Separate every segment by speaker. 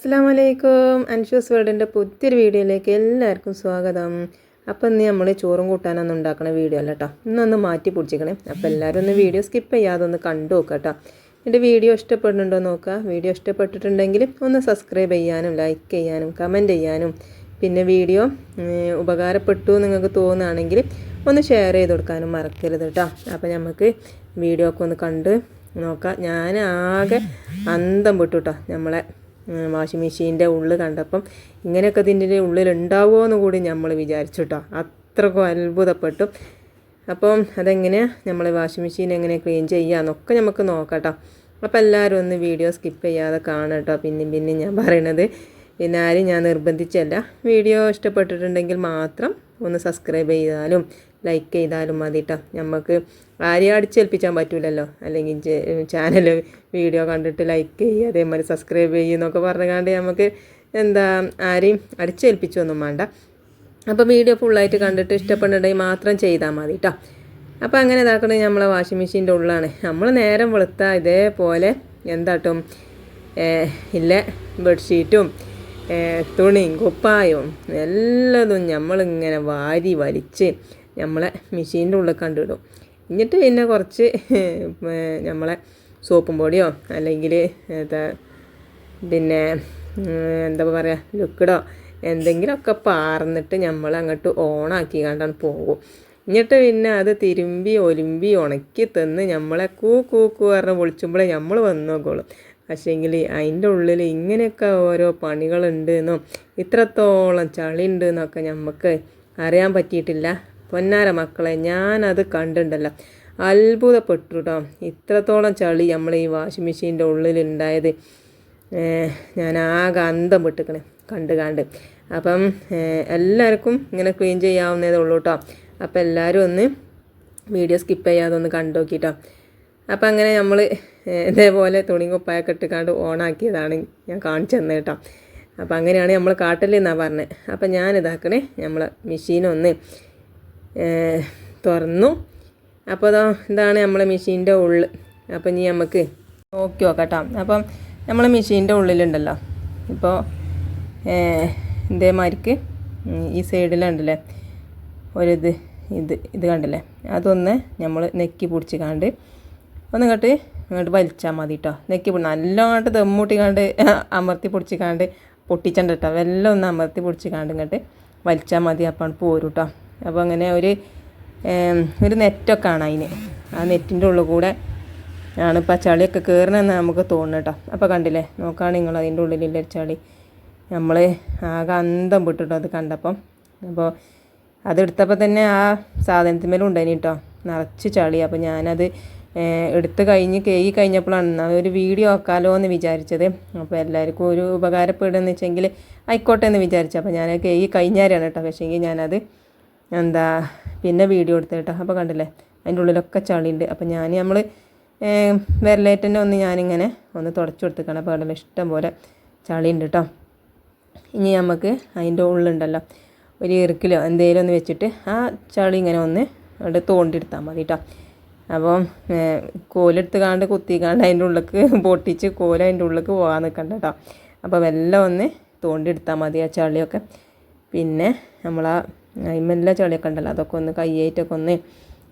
Speaker 1: അസ്സാം വലൈക്കും അൻഷൂസ് വേൾഡിന്റെ പുതിയൊരു വീഡിയോയിലേക്ക് എല്ലാവർക്കും സ്വാഗതം. അപ്പം ഇന്ന് നമ്മൾ ചോറും കൂട്ടാനൊന്നും ഉണ്ടാക്കണ വീഡിയോ അല്ല കേട്ടോ ഇന്നൊന്ന് മാറ്റി പിടിച്ചിക്കണേ അപ്പോൾ എല്ലാവരും ഒന്ന് വീഡിയോ സ്കിപ്പ് ചെയ്യാതെ ഒന്ന് കണ്ടു നോക്കുക കേട്ടോ എന്റെ വീഡിയോ ഇഷ്ടപ്പെടുന്നുണ്ടോ നോക്കുക. വീഡിയോ ഇഷ്ടപ്പെട്ടിട്ടുണ്ടെങ്കിൽ ഒന്ന് സബ്സ്ക്രൈബ് ചെയ്യാനും ലൈക്ക് ചെയ്യാനും കമന്റ് ചെയ്യാനും. പിന്നെ വീഡിയോ ഉപകാരപ്പെട്ടു നിങ്ങൾക്ക് തോന്നുകയാണെങ്കിൽ ഒന്ന് ഷെയർ ചെയ്ത് കൊടുക്കാനും മറക്കരുത് കേട്ടോ അപ്പോൾ നമുക്ക് വീഡിയോ ഒക്കെ ഒന്ന് കണ്ട് നോക്കാം. ഞാൻ ആകെ അന്തം വിട്ടു കേട്ടോ നമ്മളെ വാഷിംഗ് മെഷീന്റെ ഉള്ളിൽ കണ്ടപ്പം ഇങ്ങനെയൊക്കെ ഇതിന്റെ ഉള്ളിൽ ഉണ്ടാവുമോ എന്ന് കൂടി നമ്മൾ വിചാരിച്ചു കേട്ടോ അത്രക്കും അത്ഭുതപ്പെട്ടു. അപ്പം അതെങ്ങനെയാണ് നമ്മൾ വാഷിംഗ് മെഷീൻ എങ്ങനെ ക്ലീൻ ചെയ്യാമെന്നൊക്കെ നമുക്ക് നോക്കാം അപ്പോൾ എല്ലാവരും ഒന്ന് വീഡിയോ സ്കിപ്പ് ചെയ്യാതെ കാണാം കേട്ടോ പിന്നെയും പിന്നെയും ഞാൻ പറയണത് പിന്നെ ആരും ഞാൻ നിർബന്ധിച്ചല്ല. വീഡിയോ ഇഷ്ടപ്പെട്ടിട്ടുണ്ടെങ്കിൽ മാത്രം ഒന്ന് സബ്സ്ക്രൈബ് ചെയ്താലും ലൈക്ക് ചെയ്താലും മതി കേട്ടോ നമുക്ക് ആരെയും അടിച്ചേൽപ്പിക്കാൻ പറ്റില്ലല്ലോ അല്ലെങ്കിൽ ചാനൽ വീഡിയോ കണ്ടിട്ട് ലൈക്ക് ചെയ്യുക അതേമാതിരി സബ്സ്ക്രൈബ് ചെയ്യുന്നൊക്കെ പറഞ്ഞുകൊണ്ട് നമുക്ക് എന്താ ആരെയും അടിച്ചേൽപ്പിച്ചൊന്നും വേണ്ട. അപ്പോൾ വീഡിയോ ഫുള്ളായിട്ട് കണ്ടിട്ട് ഇഷ്ടപ്പെടുന്നുണ്ടെങ്കിൽ മാത്രം ചെയ്താൽ മതി കേട്ടോ അപ്പോൾ അങ്ങനെ ഇതാക്കണത് നമ്മളെ വാഷിംഗ് മെഷീന്റെ ഉള്ളിലാണ് നമ്മൾ നേരം വെളുത്താൽ ഇതേപോലെ എന്താട്ടും ഇല്ല ബെഡ്ഷീറ്റും തുണിയും കുപ്പായവും എല്ലാതും നമ്മളിങ്ങനെ വാരി വലിച്ച് നമ്മളെ മെഷീന്റെ ഉള്ളിൽ കണ്ടിടും എന്നിട്ട് പിന്നെ കുറച്ച് നമ്മളെ സോപ്പും പൊടിയോ അല്ലെങ്കിൽ പിന്നെ എന്താ പറയുക ലിക്വിഡോ എന്തെങ്കിലുമൊക്കെ പാർന്നിട്ട് നമ്മൾ അങ്ങോട്ട് ഓണാക്കി കണ്ടാണ് പോകും. എന്നിട്ട് പിന്നെ അത് തിരുമ്പി ഒലുമ്പി ഉണക്കി തന്ന് നമ്മളെ കൂ കൂ കൂ പറഞ്ഞ് വിളിച്ചുമ്പോഴേ നമ്മൾ വന്നു നോക്കുള്ളൂ പക്ഷേങ്കിൽ അതിന്റെ ഉള്ളിൽ ഇങ്ങനെയൊക്കെ ഓരോ പണികളുണ്ട് എന്നും ഇത്രത്തോളം ചളി ഉണ്ട് എന്നൊക്കെ നമുക്ക് അറിയാൻ പറ്റിയിട്ടില്ല. പൊന്നാര മക്കളെ ഞാനത് കണ്ടിട്ടുണ്ടല്ലോ അത്ഭുതപ്പെട്ടു കേട്ടോ ഇത്രത്തോളം ചളി നമ്മൾ ഈ വാഷിംഗ് മെഷീന്റെ ഉള്ളിലുണ്ടായത്. ഞാൻ ആകെ അന്തം വിട്ടിക്കണേ കണ്ട് കണ്ട് അപ്പം എല്ലാവർക്കും ഇങ്ങനെ ക്ലീൻ ചെയ്യാവുന്നതേ ഉള്ളൂ കേട്ടോ അപ്പം എല്ലാവരും ഒന്ന് വീഡിയോ സ്കിപ്പ് ചെയ്യാതെ ഒന്ന് കണ്ടു നോക്കിട്ടോ. അപ്പം അങ്ങനെ നമ്മൾ ഇതേപോലെ തുണി കുപ്പായൊക്കെ ഇട്ടുകാണ്ട് ഓണാക്കിയതാണ് ഞാൻ കാണിച്ചു തന്നെ കേട്ടോ. അപ്പം അങ്ങനെയാണ് നമ്മൾ കാട്ടലെന്നാണ് പറഞ്ഞത്. അപ്പം ഞാനിതാക്കണേ നമ്മളെ മെഷീനൊന്ന് തുറന്നു. അപ്പോൾ അതോ ഇതാണ് നമ്മളെ മെഷീന്റെ ഉള്ളിൽ അപ്പം ഇനി നമുക്ക് നോക്കി നോക്കാം കേട്ടോ അപ്പം നമ്മളെ മെഷീന്റെ ഉള്ളിലുണ്ടല്ലോ. ഇപ്പോൾ ഇതേമാതിരിക്ക് ഈ സൈഡിലുണ്ടല്ലേ ഒരിത് ഇത് ഇത് കണ്ടില്ലേ? അതൊന്ന് നമ്മൾ നെക്കി പിടിച്ച് കാണ്ട് ഒന്ന് ഇങ്ങോട്ട് ഇങ്ങോട്ട് വലിച്ചാൽ മതി കേട്ടോ നെക്കി നല്ലോണം ദമ്മൂട്ടി കാണ്ട് അമർത്തി പിടിച്ച് കാണ്ട് പൊട്ടിച്ചണ്ട കേട്ടോ വെല്ലം ഒന്ന് അമർത്തി പിടിച്ച് കാണ്ട് ഇങ്ങോട്ട് വലിച്ചാൽ മതി. അപ്പം പോരും കേട്ടോ അപ്പോൾ അങ്ങനെ ഒരു ഒരു നെറ്റൊക്കെ ആണ് അതിന്. ആ നെറ്റിന്റെ ഉള്ളിൽ കൂടെ ആണ് ഇപ്പോൾ ചളിയൊക്കെ കയറണമെന്ന് നമുക്ക് തോന്നുന്നു കേട്ടോ. അപ്പോൾ കണ്ടില്ലേ നോക്കുകയാണെങ്കിൽ നിങ്ങൾ അതിന്റെ ഉള്ളിലുള്ള ചളി. നമ്മൾ ആകെ അന്തം വിട്ടിട്ടോ അത് കണ്ടപ്പം. അപ്പോൾ അതെടുത്തപ്പോൾ തന്നെ ആ സാധനത്തിന്മേലും ഉണ്ടായിന് കേട്ടോ നിറച്ച് ചളി. അപ്പോൾ ഞാനത് എടുത്ത് കഴിഞ്ഞ് കേയി കഴിഞ്ഞപ്പോഴാണ് ഒരു വീഡിയോ ആക്കാലോ എന്ന് വിചാരിച്ചത്. അപ്പോൾ എല്ലാവർക്കും ഒരു ഉപകാരപ്പെടുമെന്ന് വെച്ചെങ്കിൽ ആയിക്കോട്ടെ എന്ന് വിചാരിച്ചു. അപ്പോൾ ഞാൻ കേയി കഴിഞ്ഞാരാണ് കേട്ടോ. പക്ഷേങ്കിൽ ഞാനത് എന്താ പിന്നെ വീഡിയോ എടുത്ത് കേട്ടോ അപ്പോൾ കണ്ടില്ലേ അതിന്റെ ഉള്ളിലൊക്കെ ചളിയുണ്ട് അപ്പോൾ ഞാൻ നമ്മൾ വിരലേറ്റന്റെ ഒന്ന് ഞാനിങ്ങനെ ഒന്ന് തുടച്ചു കൊടുത്തേക്കാണ്. അപ്പോൾ കണ്ടില്ല ഇഷ്ടം പോലെ ചളിയുണ്ട് കേട്ടോ ഇനി നമുക്ക് അതിന്റെ ഉള്ളുണ്ടല്ലോ ഒരു ഇറുക്കിലോ എന്തെങ്കിലും ഒന്ന് വെച്ചിട്ട് ആ ചളി ഇങ്ങനെ ഒന്ന് അവിടെ തോണ്ടിയെടുത്താൽ മതി കേട്ടോ അപ്പം കോലെടുത്ത് കാണ്ട് കുത്തിക്കാണ്ട് അതിന്റെ ഉള്ളിലേക്ക് പൊട്ടിച്ച് കോല അതിന്റെ ഉള്ളിലേക്ക് പോകാൻ നിൽക്കണ്ട കേട്ടോ അപ്പോൾ വെല്ലം ഒന്ന് തോണ്ടിയെടുത്താൽ മതി ആ ചളിയൊക്കെ. പിന്നെ നമ്മൾ ആ അതിമെല്ലാം ചെളിയൊക്കെ ഉണ്ടല്ലോ അതൊക്കെ ഒന്ന് കയ്യേറ്റൊക്കെ ഒന്ന്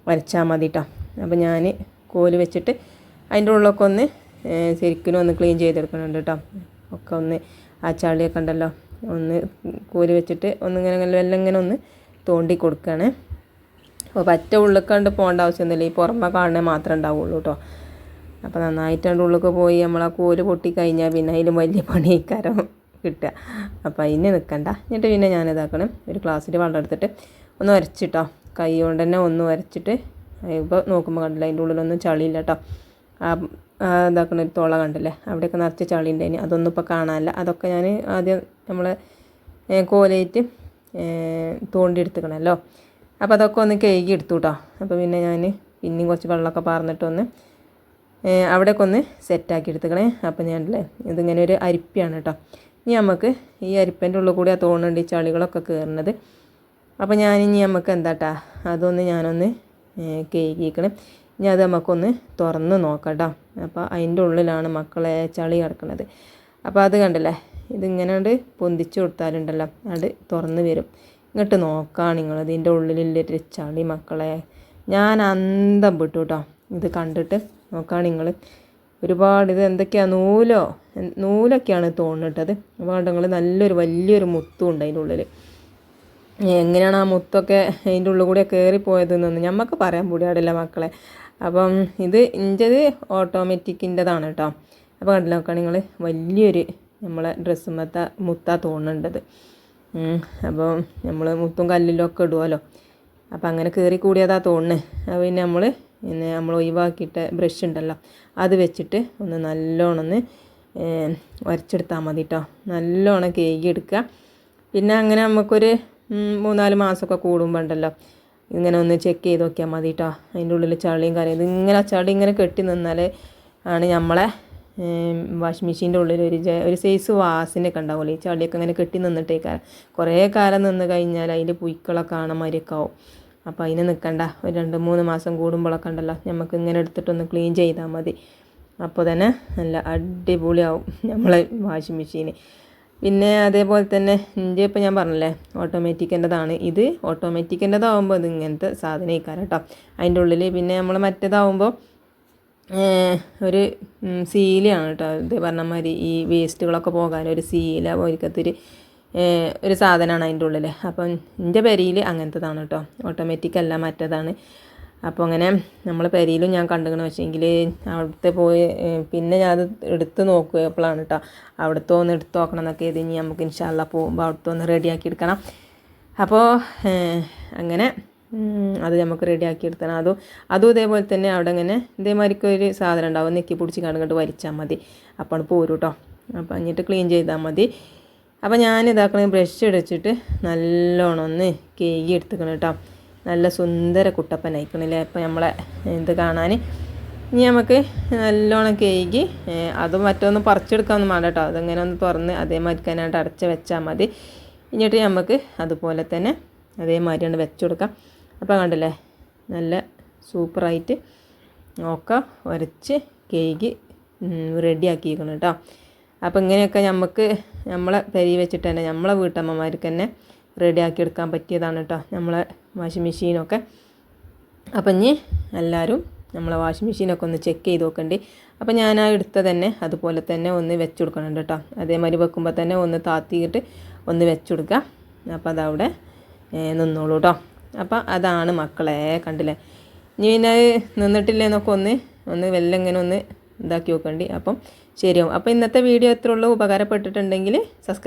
Speaker 1: വരച്ചാൽ മതി കേട്ടോ അപ്പോൾ ഞാൻ കോൽ വെച്ചിട്ട് അതിന്റെ ഉള്ളൊക്കെ ഒന്ന് ശരിക്കും ഒന്ന് ക്ലീൻ ചെയ്തെടുക്കുന്നുണ്ട് കേട്ടോ ഒക്കെ ഒന്ന് ആ ചളിയൊക്കെ ഉണ്ടല്ലോ ഒന്ന് കോൽ വെച്ചിട്ട് ഒന്നിങ്ങനെ എല്ലാം ഇങ്ങനെ ഒന്ന് തോണ്ടി കൊടുക്കുകയാണ് അപ്പോൾ പറ്റ ഉള്ളിക്കണ്ട് പോകേണ്ട ആവശ്യമൊന്നുമില്ല ഈ പുറമെ കാണണേ മാത്രമേ ഉണ്ടാവുള്ളൂ കേട്ടോ അപ്പോൾ നന്നായിട്ട് അതിന്റെ ഉള്ളിലേക്ക് പോയി നമ്മൾ ആ കോൽ പൊട്ടിക്കഴിഞ്ഞാൽ പിന്നെ അതിലും വലിയ പണിക്കാരം കിട്ടുക. അപ്പോൾ അതിന് നിൽക്കണ്ട എന്നിട്ട് പിന്നെ ഞാൻ ഇതാക്കണം ഒരു ഗ്ലാസ്സിൽ വെള്ളം എടുത്തിട്ട് ഒന്ന് വരച്ചിട്ടോ കൈ കൊണ്ട് തന്നെ ഒന്ന് വരച്ചിട്ട് ഇപ്പോൾ നോക്കുമ്പോൾ കണ്ടില്ല അതിന്റെ ഉള്ളിലൊന്നും ചളിയില്ല കേട്ടോ ആ ഇതാക്കണ ഒരു തുള കണ്ടില്ലേ അവിടെയൊക്കെ നിറച്ച് ചളി ഉണ്ടായിന് അതൊന്നും ഇപ്പോൾ കാണാനില്ല. അതൊക്കെ ഞാൻ ആദ്യം നമ്മൾ കോലയിട്ട് തോണ്ടിയെടുത്തുക്കണമല്ലോ അപ്പോൾ അതൊക്കെ ഒന്ന് കഴുകി എടുത്തു കേട്ടോ അപ്പോൾ പിന്നെ ഞാൻ പിന്നെയും കുറച്ച് വെള്ളമൊക്കെ പാർന്നിട്ടൊന്ന് അവിടെയൊക്കെ ഒന്ന് സെറ്റാക്കി എടുത്തുക്കണേ. അപ്പോൾ ഞാനല്ലേ ഇതിങ്ങനെ ഒരു അരിപ്പിയാണ് കേട്ടോ ഇനി നമുക്ക് ഈ അരിപ്പന്റെ ഉള്ളിൽ കൂടി ആ തോണുണ്ട് ഈ ചളികളൊക്കെ കയറുന്നത് അപ്പോൾ ഞാനിനി നമുക്ക് എന്താട്ടാ അതൊന്ന് ഞാനൊന്ന് കേക്കിക്കണം ഇനി അത് നമുക്കൊന്ന് തുറന്ന് നോക്കട്ടോ. അപ്പോൾ അതിന്റെ ഉള്ളിലാണ് മക്കളെ ചളി കിടക്കുന്നത് അപ്പോൾ അത് കണ്ടല്ലേ ഇതിങ്ങനെ കണ്ട് പൊന്തിച്ച് കൊടുത്താലുണ്ടല്ലോ അത് തുറന്ന് വരും. ഇങ്ങോട്ട് നോക്കാം നിങ്ങൾ ഇതിന്റെ ഉള്ളിലുള്ളൊരു ചളി മക്കളെ. ഞാൻ അന്തം വിട്ടു കേട്ടോ. ഇത് കണ്ടിട്ട് നോക്കാം നിങ്ങൾ ഒരുപാട് ഇത് എന്തൊക്കെയാണ് നൂലോ? നൂലൊക്കെയാണ് തോന്നിട്ടത് വാണ്ടങ്ങൾ നല്ലൊരു വലിയൊരു മുത്തും ഉണ്ട് അതിന്റെ ഉള്ളിൽ എങ്ങനെയാണ് ആ മുത്തൊക്കെ അതിന്റെ ഉള്ളിൽ കൂടെ കയറിപ്പോയതെന്നൊന്നും ഞമ്മക്ക് പറയാൻ കൂടിയാടില്ല മക്കളെ. അപ്പം ഇത് ഇഞ്ചത് ഓട്ടോമാറ്റിക്കിന്റെതാണ് കേട്ടോ. അപ്പോൾ കണ്ടില്ല നോക്കുക നിങ്ങൾ വലിയൊരു നമ്മളെ ഡ്രസ്സുമത്ത മുത്താ തോന്നുന്നുണ്ടത് അപ്പോൾ നമ്മൾ മുത്തും കല്ലിലൊക്കെ ഇടുമല്ലോ അപ്പോൾ അങ്ങനെ കയറി കൂടിയതാ തോന്നുന്നത് അപ്പോൾ പിന്നെ നമ്മൾ പിന്നെ നമ്മൾ ഒഴിവാക്കിയിട്ട് ബ്രഷ് ഉണ്ടല്ലോ അത് വെച്ചിട്ട് ഒന്ന് നല്ലോണം ഒന്ന് വരച്ചെടുത്താൽ മതി കേട്ടോ നല്ലോണം കേകിയെടുക്കുക പിന്നെ അങ്ങനെ നമുക്കൊരു മൂന്നാൽ മാസമൊക്കെ കൂടുമ്പോൾ ഉണ്ടല്ലോ ഇങ്ങനെ ഒന്ന് ചെക്ക് ചെയ്ത് നോക്കിയാൽ മതി കേട്ടോ അതിന്റെ ഉള്ളിൽ ചളിയും കാര്യം ഇതിങ്ങനെ ചളി ഇങ്ങനെ കെട്ടി നിന്നാൽ ആണ് നമ്മളെ വാഷിംഗ് മെഷീന്റെ ഉള്ളിൽ ഒരു ഒരു സൈസ് വാസിനൊക്കെ ഉണ്ടാവില്ലേ ഈ ചളിയൊക്കെ ഇങ്ങനെ കെട്ടി നിന്നിട്ടേക്കാൻ കുറേ കാലം നിന്ന് കഴിഞ്ഞാൽ അതിന്റെ പുയ്ക്കളൊക്കെ കാണാൻ മാതിരിയൊക്കെ ആവും. അപ്പോൾ അതിന് നിൽക്കണ്ട ഒരു രണ്ട് മൂന്ന് മാസം കൂടുമ്പോഴൊക്കെ ഉണ്ടല്ലോ. നമുക്ക് ഇങ്ങനെ എടുത്തിട്ടൊന്ന് ക്ലീൻ ചെയ്താൽ മതി. അപ്പോൾ തന്നെ നല്ല അടിപൊളിയാവും നമ്മളെ വാഷിംഗ് മെഷീൻ പിന്നെ അതേപോലെ തന്നെ ഇഞ്ചി ഇപ്പം ഞാൻ പറഞ്ഞില്ലേ ഓട്ടോമാറ്റിക്കിന്റെതാണ് ഇത് ഓട്ടോമാറ്റിക്കിന്റെതാവുമ്പോൾ ഇത് ഇങ്ങനത്തെ സാധനം ഇക്കാരം കേട്ടോ അതിന്റെ ഉള്ളിൽ പിന്നെ നമ്മൾ മറ്റേതാവുമ്പോൾ ഒരു സീലയാണ് കേട്ടോ ഇത് പറഞ്ഞ മാതിരി ഈ വേസ്റ്റുകളൊക്കെ പോകാൻ ഒരു സീല പോലത്തൊരു ഒരു സാധനമാണ് അതിന്റെ ഉള്ളിൽ അപ്പം എന്റെ പെരിയിൽ അങ്ങനത്തതാണ് കേട്ടോ ഓട്ടോമാറ്റിക് അല്ല മറ്റേതാണ്. അപ്പോൾ അങ്ങനെ നമ്മൾ പെരിയിലും ഞാൻ കണ്ടുകണ പക്ഷേങ്കിൽ അവിടുത്തെ പോയി പിന്നെ ഞാൻ അത് എടുത്ത് നോക്കിയപ്പോഴാണ് കേട്ടോ അവിടുത്തെ ഒന്ന് എടുത്ത് നോക്കണം എന്നൊക്കെ ഇത് ഇനി നമുക്ക് ഇൻഷാല്ല പോകുമ്പോൾ അവിടുത്തെ ഒന്ന് റെഡിയാക്കി എടുക്കണം. അപ്പോൾ അങ്ങനെ അത് നമുക്ക് റെഡിയാക്കി എടുത്തണം. അതും അതും ഇതേപോലെ തന്നെ അവിടെ ഇങ്ങനെ ഇതേമാതിരിക്ക് ഒരു സാധനം ഉണ്ടാവും. നെക്കി പിടിച്ച് കണ്ടുകൊണ്ട് വലിച്ചാൽ മതി. അപ്പോൾ പോരും കേട്ടോ അപ്പം എന്നിട്ട് ക്ലീൻ ചെയ്താൽ മതി. അപ്പോൾ ഞാൻ ഇതാക്കണ ബ്രഷ് എടുത്തിട്ട് നല്ലോണം ഒന്ന് കേകി എടുത്തുക്കണം കേട്ടോ നല്ല സുന്ദര കുട്ടപ്പൻ അയക്കണില്ലേ അപ്പോൾ നമ്മളെ ഇത് കാണാൻ ഇനി നമുക്ക് നല്ലോണം കേകി അതും മറ്റൊന്ന് പറിച്ചെടുക്കാമെന്ന് വേണ്ട കേട്ടോ അതിങ്ങനെ ഒന്ന് തുറന്ന് അതേമാതിരി തന്നെയായിട്ട് അടച്ച് വെച്ചാൽ മതി. എന്നിട്ട് നമുക്ക് അതുപോലെ തന്നെ അതേമാതിരിയാണ് വെച്ച് കൊടുക്കാം. അപ്പോൾ കണ്ടില്ലേ? നല്ല സൂപ്പറായിട്ട് ഒക്കെ ഉരച്ച് കേക്ക് റെഡിയാക്കിയിരിക്കണം കേട്ടോ അപ്പോൾ ഇങ്ങനെയൊക്കെ നമുക്ക് നമ്മളെ പെരി വെച്ചിട്ട് തന്നെ നമ്മളെ വീട്ടമ്മമാർക്ക് തന്നെ റെഡിയാക്കി എടുക്കാൻ പറ്റിയതാണ് കേട്ടോ നമ്മളെ വാഷിംഗ് മെഷീനൊക്കെ. അപ്പം ഇനി എല്ലാവരും നമ്മളെ വാഷിംഗ് മെഷീനൊക്കെ ഒന്ന് ചെക്ക് ചെയ്ത് നോക്കണ്ടി. അപ്പം ഞാൻ ആ എടുത്ത തന്നെ അതുപോലെ തന്നെ ഒന്ന് വെച്ച് കൊടുക്കണുണ്ട് കേട്ടോ അതേമാതിരി വെക്കുമ്പോൾ തന്നെ ഒന്ന് താത്തിയിട്ട് ഒന്ന് വെച്ച് കൊടുക്കുക അപ്പോൾ അതവിടെ നിന്നോളൂ കേട്ടോ അപ്പം അതാണ് മക്കളെ കണ്ടില്ലേ? ഇനി പിന്നെ നിന്നിട്ടില്ലേന്നൊക്കെ ഒന്ന് ഒന്ന് വെല്ലം ഇങ്ങനെ ഒന്ന് ഇതാക്കി നോക്കണ്ടി. അപ്പം ശരിയാവും. അപ്പോൾ ഇന്നത്തെ വീഡിയോ എത്ര ഉള്ളൂ. ഉപകാരപ്പെട്ടിട്ടുണ്ടെങ്കിൽ സബ്സ്ക്രൈബ്